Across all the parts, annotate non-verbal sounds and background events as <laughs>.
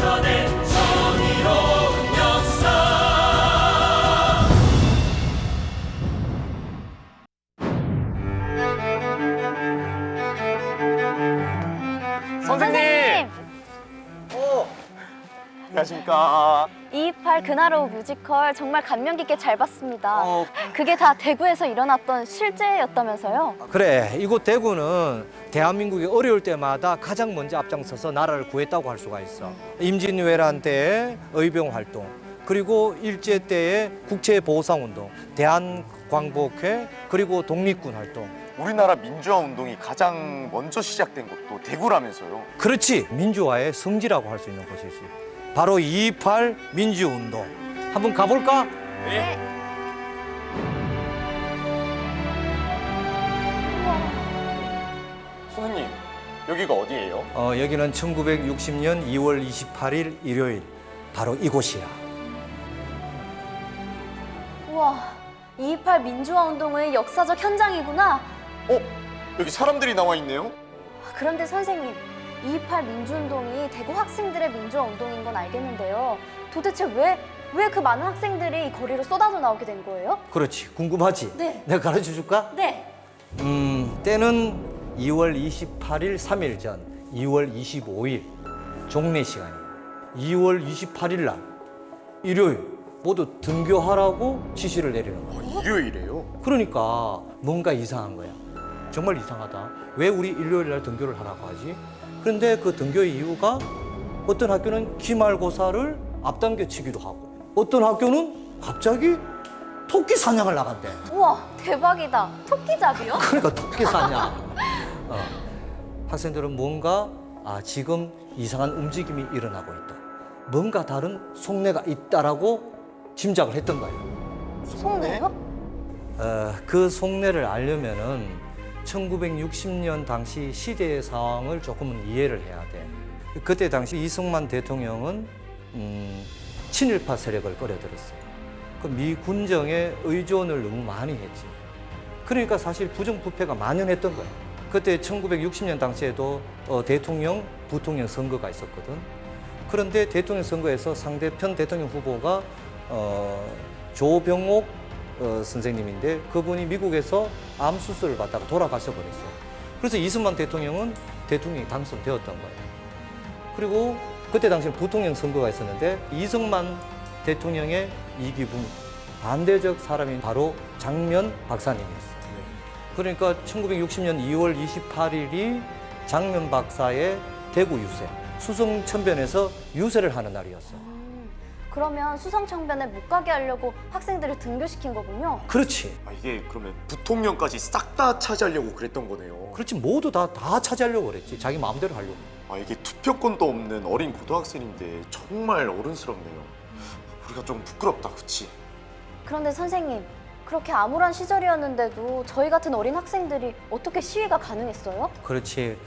펼쳐 안녕하십니까. 228 그날 오후 뮤지컬 정말 감명 깊게 잘 봤습니다. 어. 그게 다 대구에서 일어났던 실제였다면서요? 그래 이곳 대구는 대한민국이 어려울 때마다 가장 먼저 앞장서서 나라를 구했다고 할 수가 있어 임진왜란 때의 의병 활동 그리고 일제 때의 국채보상운동 대한광복회 그리고 독립군 활동 우리나라 민주화 운동이 가장 먼저 시작된 곳도 대구라면서요. 그렇지 민주화의 성지라고 할 수 있는 곳이지 바로 228 민주운동 한번 가볼까? 선생님, 여기가 어디예요? 어, 여기는 1960년 2월 28일 일요일 바로 이곳이야 우와, 228 민주화 운동의 역사적 현장이구나. 어? 여기 사람들이 나와 있네요? 그런데 선생님, 228 민주운동이 대구 학생들의 민주화 운동인 건 알겠는데요. 도대체 왜, 왜 그 많은 학생들이 이 거리로 쏟아져 나오게 된 거예요? 그렇지 궁금하지? 네. 내가 가르쳐 줄까? 네. 음, 때는 2월 28일 3일 전 2월 25일 종례 시간이야 2월 28일 날 일요일 모두 등교하라고 지시를 내리는 거야 어, 일요일에요? 그러니까 뭔가 이상한 거야 정말 이상하다 왜 우리 일요일 날 등교를 하라고 하지? 그런데 그 등교의 이유가 어떤 학교는 기말고사를 앞당겨 치기도 하고 어떤 학교는 갑자기 토끼 사냥을 나간대 우와, 대박이다. 토끼잡이요? <laughs> 그러니까 토끼 사냥. <laughs> 어. 학생들은 뭔가 아 지금 이상한 움직임이 일어나고 있다. 뭔가 다른 속내가 있다라고 짐작을 했던 거예요. 속내요? 어, 그 속내를 알려면은 1960년 당시 시대의 상황을 조금은 이해를 해야 돼. 그때 당시 이승만 대통령은 음, 친일파 세력을 끌어들였어요. 그미 군정에 의존을 너무 많이 했지. 그러니까 사실 부정부패가 만연했던 거야. 그때 1960년 당시에도 어, 대통령, 부통령 선거가 있었거든. 그런데 대통령 선거에서 상대편 대통령 후보가 어, 조병옥 어, 선생님인데 그분이 미국에서 암 수술을 받다가 돌아가셔 버렸어요. 그래서 이승만 대통령은 대통령이 당선되었던 거예요. 그리고 그때 당시에 부통령 선거가 있었는데 이승만 대통령의 이기분 반대적 사람이 바로 장면 박사님이었어요. 그러니까 1960년 2월 28일이 장면 박사의 대구 유세, 수성천변에서 유세를 하는 날이었어. 요 음, 그러면 수성청변에 못 가게 하려고 학생들을 등교시킨 거군요. 그렇지. 아, 이게 그러면 부통령까지 싹 다 차지하려고 그랬던 거네요. 그렇지. 모두 다, 다 차지하려고 그랬지. 자기 마음대로 하려고. 아, 이게 투표권도 없는 어린 고등학생인데 정말 어른스럽네요. 우리가 좀 부끄럽다, 그치? 그런데 선생님, 그렇게 암울한 시절이었는데도 저희 같은 어린 학생들이 어떻게 시위가 가능했어요? 그렇지.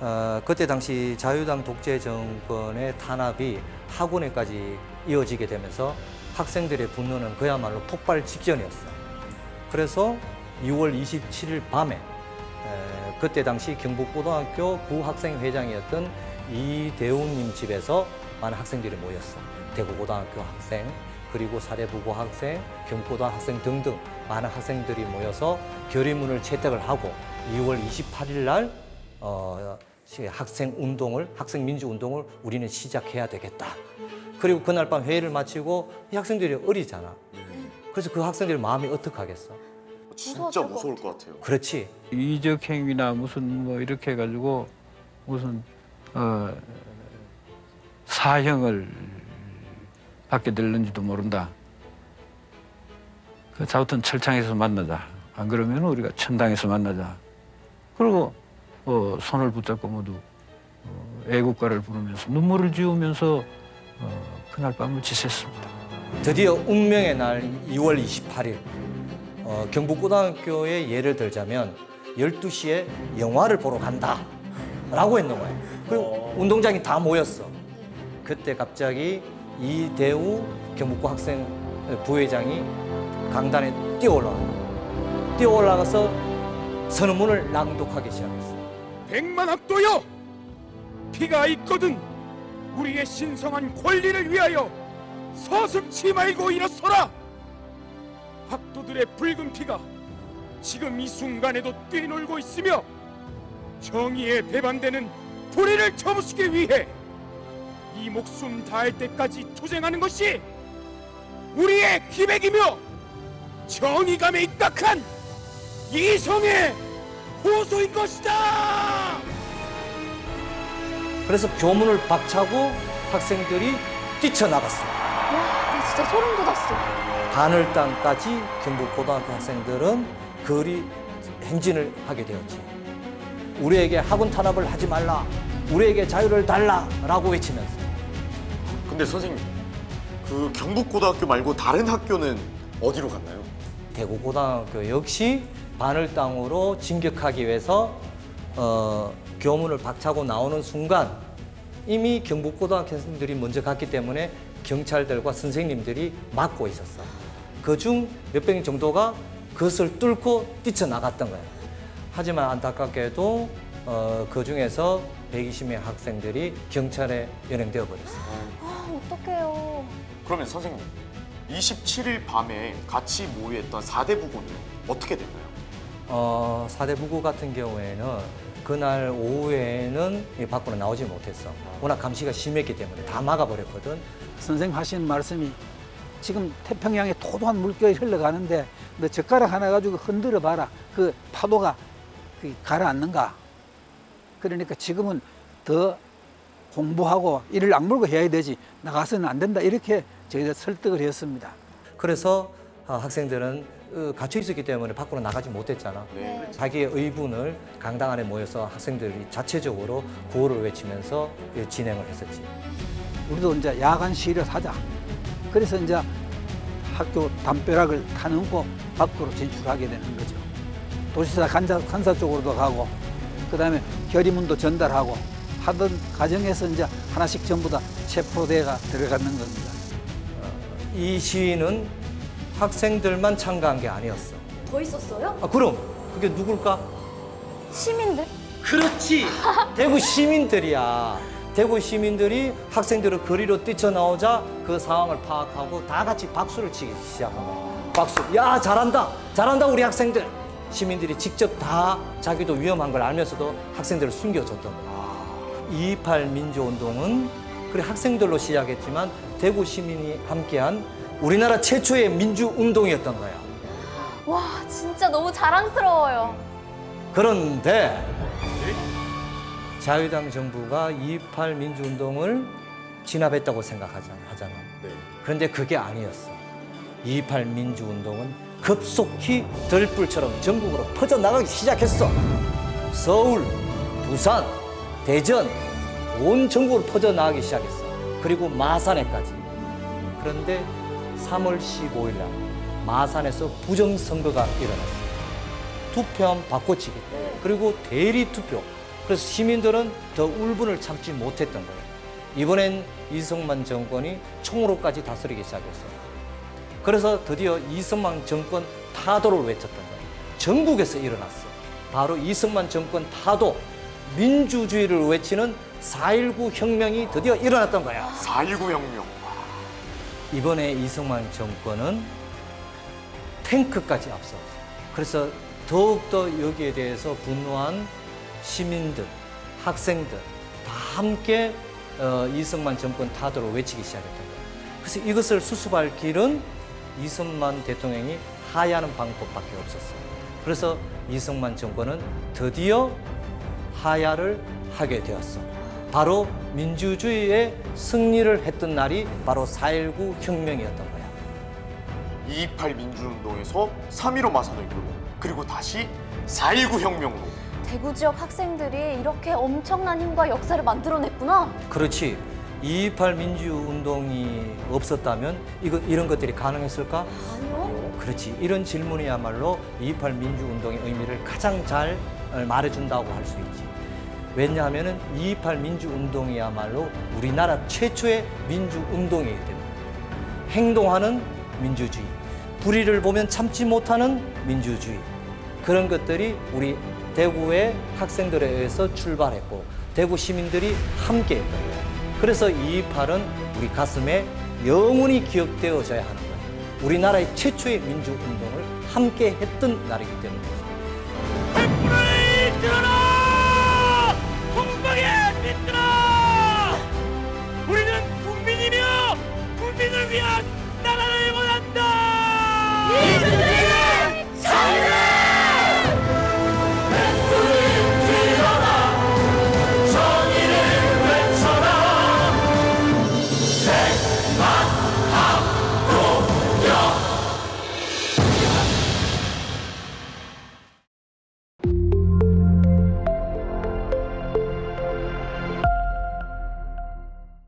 어, 그때 당시 자유당 독재 정권의 탄압이 학원에까지 이어지게 되면서 학생들의 분노는 그야말로 폭발 직전이었어. 그래서 6월 27일 밤에 에, 그때 당시 경북고등학교 부학생회장이었던 이대훈님 집에서 많은 학생들이 모였어. 대구고등학교 학생, 그리고 사대부고 학생, 경고등 학생 등등 많은 학생들이 모여서 결의문을 채택을 하고 2월 28일 날 어, 시- 학생 운동을 학생 민주 운동을 우리는 시작해야 되겠다. 그리고 그날 밤 회의를 마치고 이 학생들이 어리잖아. 그래서 그 학생들 마음이 어떡하겠어? 진짜 무서울 것 같아요. 그렇지. 이적 행위나 무슨 뭐 이렇게 해가지고 무슨 어 사형을 받게 될는지도 모른다. 그 자우튼 철창에서 만나자. 안 그러면 우리가 천당에서 만나자. 그리고 어 손을 붙잡고 모두 어, 애국가를 부르면서 눈물을 지으면서 어, 그날 밤을 지냈습니다. 드디어 운명의 날 2월 28일. 어, 경북고등학교의 예를 들자면 12시에 영화를 보러 간다 라고 했는 거예요. 그리고 운동장이 다 모였어. 그때 갑자기 이대우 경북고 학생 부회장이 강단에 뛰어올라가 뛰어올라가서 선언문을 낭독하기 시작했어 백만 학도여 피가 있거든 우리의 신성한 권리를 위하여 서슴치 말고 일어서라. 학도들의 붉은 피가 지금 이 순간에도 뛰놀고 있으며 정의에 배반되는 불의를 쳐부수기 위해 이 목숨 다할 때까지 투쟁하는 것이 우리의 기백이며 정의감에 입각한 이성의 호소인 것이다. 그래서 교문을 박차고 학생들이 뛰쳐나갔어요. 와, 나 진짜 소름 돋았어. 바늘 땅까지 경북 고등학교 학생들은 거리 행진을 하게 되었지. 우리에게 학원 탄압을 하지 말라. 우리에게 자유를 달라라고 외치면서 근데 선생님, 그 경북 고등학교 말고 다른 학교는 어디로 갔나요? 대구 고등학교 역시 바늘 땅으로 진격하기 위해서 어, 교문을 박차고 나오는 순간 이미 경북고등학교 학생들이 먼저 갔기 때문에 경찰들과 선생님들이 막고 있었어. 그중 몇 백 명 정도가 그것을 뚫고 뛰쳐나갔던 거예요. 하지만 안타깝게도 어, 그 중에서 120명 학생들이 경찰에 연행되어 버렸어요. 아, 어떡해요. 그러면 선생님, 27일 밤에 같이 모여있던 4대 부고는 어떻게 됐나요? 어, 사대 부고 같은 경우에는 그날 오후에는 이 밖으로 나오지 못했어. 워낙 감시가 심했기 때문에 다 막아버렸거든. 선생님 하신 말씀이 지금 태평양에 토도한 물결이 흘러가는데 너 젓가락 하나 가지고 흔들어 봐라. 그 파도가 그 가라앉는가. 그러니까 지금은 더 공부하고 이를 악물고 해야 되지 나가서는 안 된다. 이렇게 저희들 설득을 했습니다. 그래서 어, 학생들은 어, 갇혀 있었기 때문에 밖으로 나가지 못했잖아. 네. 자기의 의분을 강당 안에 모여서 학생들이 자체적으로 구호를 외치면서 예, 진행을 했었지. 우리도 이제 야간 시위를 하자. 그래서 이제 학교 담벼락을 타넘고 밖으로 진출하게 되는 거죠. 도시사 간사, 간사 쪽으로도 가고, 그 다음에 결의문도 전달하고 하던 과정에서 이제 하나씩 전부 다 체포대가 들어가는 겁니다. 이 시위는 학생들만 참가한 게 아니었어. 더 있었어요? 아, 그럼 그게 누굴까? 시민들? 그렇지. 대구 시민들이야. 대구 시민들이 학생들을 거리로 뛰쳐나오자 그 상황을 파악하고 다 같이 박수를 치기 시작한 거야. 박수. 야, 잘한다. 잘한다, 우리 학생들. 시민들이 직접 다 자기도 위험한 걸 알면서도 학생들을 숨겨줬던 거야. 228 민주운동은 그래 학생들로 시작했지만 대구 시민이 함께한 우리나라 최초의 민주운동이었던 거야. 와, 진짜 너무 자랑스러워요. 그런데 자유당 정부가 228 민주운동을 진압했다고 생각하잖아. 하잖아. 네. 그런데 그게 아니었어. 228 민주운동은 급속히 들불처럼 전국으로 퍼져나가기 시작했어. 서울, 부산, 대전, 온 전국으로 퍼져나가기 시작했어. 그리고 마산에까지. 그런데 3월 15일 날 마산에서 부정선거가 일어났어. 투표함 바꿔치기 그리고 대리 투표. 그래서 시민들은 더 울분을 참지 못했던 거예요. 이번엔 이승만 정권이 총으로까지 다스리기 시작했어요 그래서 드디어 이승만 정권 타도를 외쳤던 거예요. 전국에서 일어났어 바로 이승만 정권 타도 민주주의를 외치는 4.19 혁명이 드디어 일어났던 거야. 4.19 혁명. 이번에 이승만 정권은 탱크까지 앞섰어요. 그래서 더욱더 여기에 대해서 분노한 시민들, 학생들 다 함께 어, 이승만 정권 타도를 외치기 시작했던 거예요. 그래서 이것을 수습할 길은 이승만 대통령이 하야하는 방법밖에 없었어요. 그래서 이승만 정권은 드디어 하야를 하게 되었어. 바로 민주주의의 승리를 했던 날이 바로 4.19 혁명이었던 거야. 228 민주운동에서 3.15 마산을 이끌고 그리고 다시 4.19 혁명으로 대구 지역 학생들이 이렇게 엄청난 힘과 역사를 만들어냈구나. 그렇지. 228 민주운동이 없었다면 이거, 이런 것들이 가능했을까? 아니요. 그렇지. 이런 질문이야말로 228 민주운동의 의미를 가장 잘 어, 말해준다고 할 수 있지. 왜냐하면 228 민주운동이야말로 우리나라 최초의 민주운동이기 때문에 행동하는 민주주의, 불의를 보면 참지 못하는 민주주의 그런 것들이 우리 대구의 학생들에 의해서 출발했고 대구 시민들이 함께 했던 거예요. 그래서 228은 우리 가슴에 영원히 기억되어져야 하는 거예요. 우리나라의 최초의 민주운동을 함께 했던 날이기 때문에 champion!